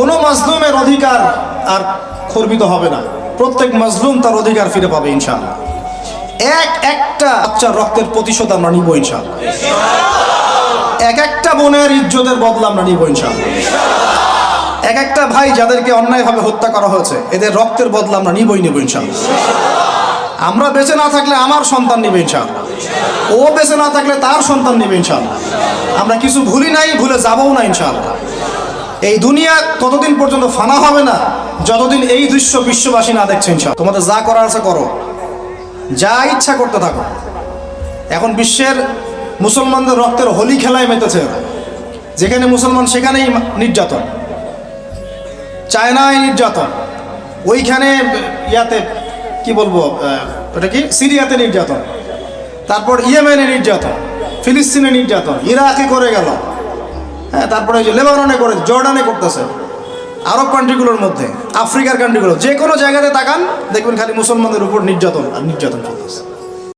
কোনো মাজলুমের অধিকার আর খর্বিত হবে না। প্রত্যেক মাজলুম তার অধিকার ফিরে পাবে, ইনশাআল্লাহ। এক একটা বাচ্চার রক্তের প্রতিশোধ আমরা নিব, ইনশাআল্লাহ। এক একটা বোনের ইজ্জতের বদলা আমরা নিব, ইনশাআল্লাহ। এক একটা ভাই যাদেরকে অন্যায়ভাবে হত্যা করা হয়েছে, এদের রক্তের বদলা আমরা নিবই, নেব, ইনশাআল্লাহ। আমরা বেঁচে না থাকলে আমার সন্তান নেবে, ইনশাআল্লাহ। ও বেঁচে না থাকলে তার সন্তান নেবে, ইনশাআল্লাহ। আমরা কিছু ভুলি নাই, ভুলে যাবও না, ইনশাআল্লাহ। এই দুনিয়া ততদিন পর্যন্ত ফানা হবে না, যতদিন এই দৃশ্য বিশ্ববাসী না দেখছে ইনশাআল্লাহ। তোমাদের যা করার আছে করো। যা ইচ্ছা করতে থাকো। এখন বিশ্বের মুসলমানদের রক্তের হোলি খেলায় মেতেছে যেখানে মুসলমান সেখানেই নির্যাতন। চায়নায় নির্যাতন। ওইখানে ইয়াতে, কি বলব ওটা কি? সিরিয়াতে নির্যাতন। তারপর ইয়েমেনে নির্যাতন। ফিলিস্তিনে নির্যাতন। ইরাকে করে গেল। হ্যাঁ তারপরে ওই যে লেবাননে করে, জর্ডানে করতেছে। আরব কান্ট্রিগুলোর মধ্যে, আফ্রিকার কান্ট্রিগুলো যে কোনো জায়গাতে তাকান, দেখবেন খালি মুসলমানদের উপর নির্যাতন, আর নির্যাতন চলতেছে।